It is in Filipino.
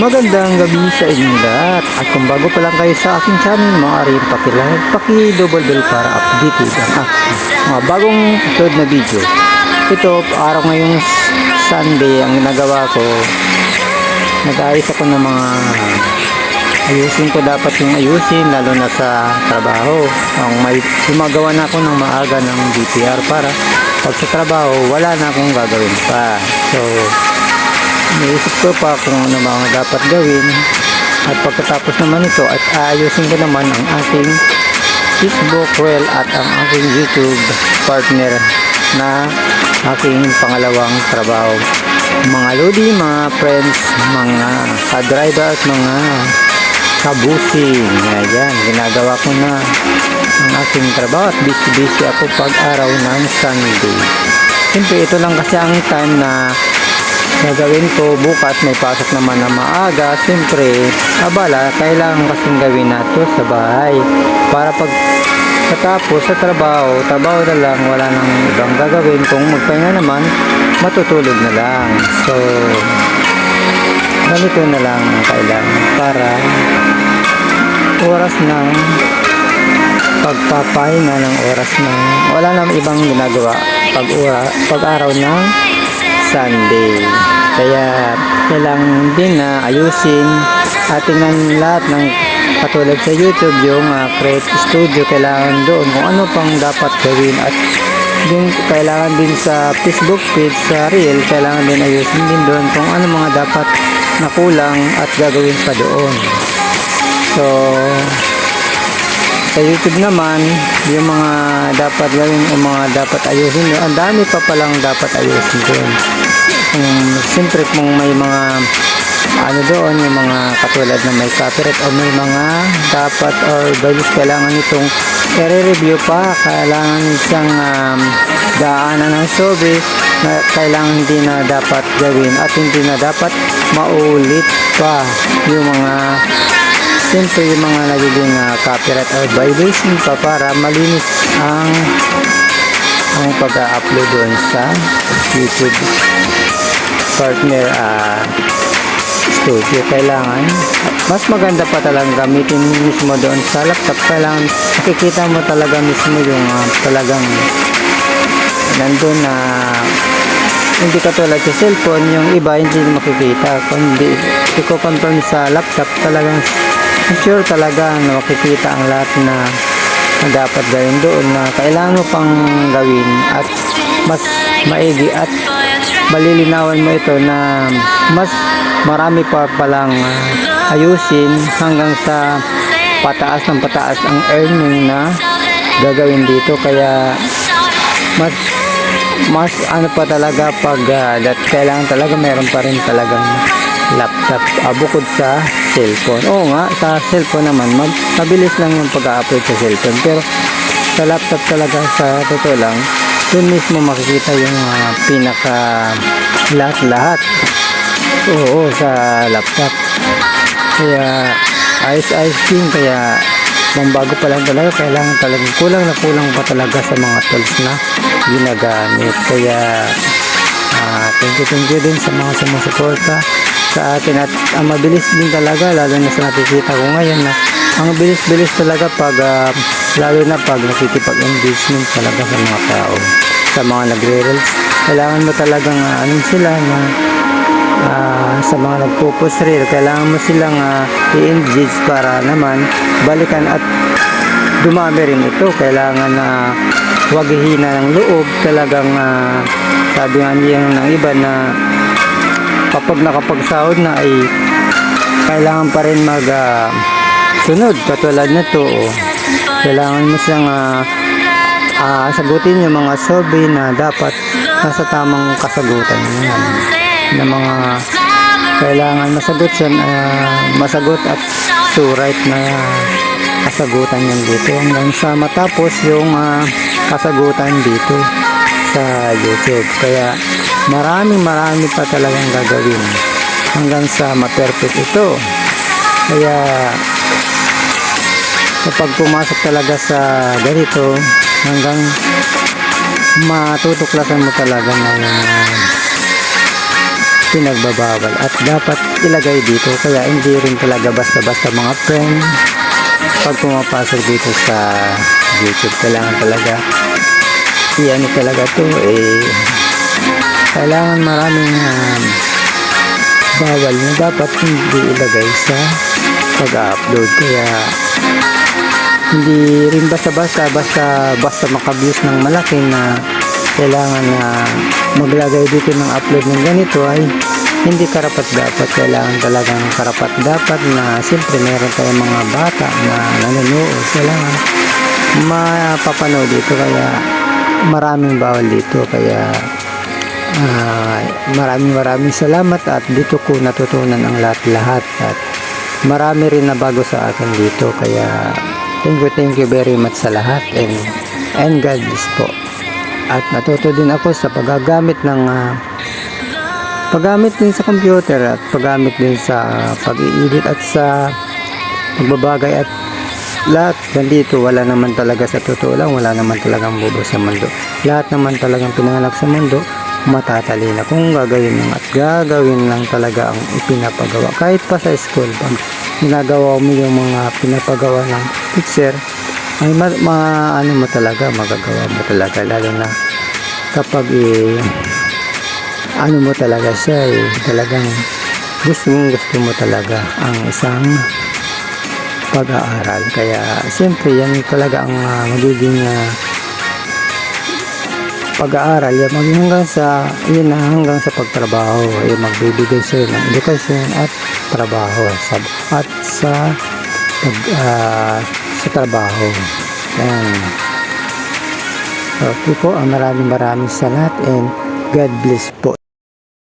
Magandang gabi sa inyo lahat. At kung bago pa lang kayo sa aking channel, maaari pakilike, paki-double bell para updated ang aking mga bagong upload na video. Ito, araw ngayong Sunday, ang ginagawa ko, nag-ayos ako ng mga ayusin ko dapat yung ayusin, lalo na sa trabaho. Ang may gumagawa na ako ng maaga ng DPR para pag sa trabaho, wala na akong gagawin pa. So, Naisip ko pa kung ano mga dapat gawin at pagkatapos naman ito at aayusin ko naman ang aking Facebook reel at ang aking YouTube partner na aking pangalawang trabaho. Mga lodi, mga friends, mga ka-driver at mga kabusing. Ayan, ginagawa ko na ang aking trabaho at busy-busy ako pag araw ng Sunday. Siyempre, ito lang kasi ang time na gagawin ko bukas may pasok naman na maaga. Siyempre abala kailangan kasing gawin nato sa bahay. Para pag katapos sa trabaho trabaho na lang wala nang ibang gagawin. Kung magpahinga naman matutulog na lang. So ganito na lang ang kailangan. Para oras ng pagpapahinga ng oras ng wala nang ibang ginagawa. Pag, ora, pag araw ng Sunday. Kaya kailangan din na ayusin at tingnan lahat ng katulad sa YouTube yung uh, Create Studio kailangan doon kung ano pang dapat gawin at din kailangan din sa Facebook page sa Reel kailangan din ayusin din doon kung ano mga dapat na kulang at gagawin pa doon. So, sa YouTube naman, yung mga dapat gawin o mga dapat ayusin, ang dami pa palang dapat ayusin doon. Um, Siyempre kung may mga ano doon, yung mga katulad na may copyright o may mga dapat or values kailangan itong i-review pa, kailangan siyang um, daanan ng survey na kailangan din na dapat gawin at hindi na dapat maulit pa yung mga Siyempre yung mga nagiging uh, copyright or violation pa para malinis ang ang pag-upload doon sa YouTube partner uh, studio. Kailangan mas maganda pa talagang gamitin mismo doon sa laptop. Kailangan makikita mo talaga mismo yung uh, talagang nandun na hindi katulad sa cellphone yung iba hindi makikita kundi i-confirm sa laptop. Talagang sure talaga na makikita ang lahat na, na dapat gawin doon na kailangan mo pang gawin at mas maigi at malilinawan mo ito na mas marami pa palang uh, ayusin hanggang sa pataas ng pataas ang earning na gagawin dito. Kaya mas mas ano pa talaga pag uh, that kailangan talaga meron pa rin talagang laptop uh, bukod sa cellphone. Oo nga, sa cellphone naman, mag, mabilis lang yung pag-upload sa cellphone. Pero sa laptop talaga, sa totoo lang, dun mismo makikita yung uh, pinaka lahat-lahat. Oo, sa laptop. Kaya, ayos-ayos din. Kaya, bago pa lang talaga, kailangan talagang kulang na kulang pa talaga sa mga tools na ginagamit. Kaya, uh, thank you, thank you din sa mga sumusuporta sa atin at ang mabilis din talaga lalo na sa nakikita ko ngayon na ang bilis-bilis talaga pag uh, lalo na pag nakikipag-engagement talaga sa mga tao sa mga nagre-reels. Kailangan mo talagang uh, anong sila na uh, sa mga nagpo-post reel kailangan mo silang uh, i-engage para naman balikan at dumami rin ito. Kailangan na uh, huwag hihina ng loob talagang uh, sabi nga niya ng iba na kapag nakapagsahod na ay kailangan pa rin mag uh, sunod katulad nito. Oh. kailangan mo siyang uh, uh, sagutin yung mga survey na dapat nasa tamang kasagutan. Yan na mga kailangan masagot siya uh, masagot at surit na kasagutan yan dito. Hanggang sa matapos yung uh, kasagutan dito sa YouTube. Kaya maraming marami pa talagang gagawin hanggang sa ma-perfect ito. Kaya kapag pumasok talaga sa ganito hanggang matutuklasan mo talaga ng uh, pinagbabawal. At dapat ilagay dito kaya hindi rin talaga basta-basta mga friend pag pumapasok dito sa YouTube. Kailangan talaga iyan talaga to eh kailangan maraming um, bawal na dapat hindi ilagay sa pag-upload. Kaya hindi rin basta-basta basta basta makabuse ng malaki na kailangan na maglagay dito ng upload ng ganito ay hindi karapat dapat. Kailangan talagang karapat dapat na siyempre meron tayong mga bata na nanonood. Kailangan mapapanood dito kaya maraming bawal dito kaya ah, maraming maraming salamat at dito ko natutunan ang lahat-lahat at marami rin na bago sa akin dito kaya thank you thank you very much sa lahat and and God bless po. At natuto din ako sa paggagamit ng ah, paggamit din sa computer at paggamit din sa pag-i-edit at sa pagbabagay at lahat nandito wala naman talaga sa totoo lang wala naman talagang bobo sa mundo. Lahat naman talagang pinanganak sa mundo matatalino kung gagawin lang at gagawin lang talaga ang ipinapagawa. Kahit pa sa school pag ginagawa mo yung mga pinapagawa ng teacher ay ma, ma- ano mo talaga magagawa mo talaga. Lalo na kapag eh, ano mo talaga siya eh, talagang gusto mong gusto mo talaga ang isang pag-aaral. Kaya siyempre yan talaga ang ah, magiging ah, pag-aaral. Yan maging hanggang sa yun na hanggang sa pagtrabaho. Ay magbibigay sa'yo ng edukasyon at trabaho. Sa, at sa pag, ah, sa trabaho. Yan. Okay po maraming maraming salamat and God bless po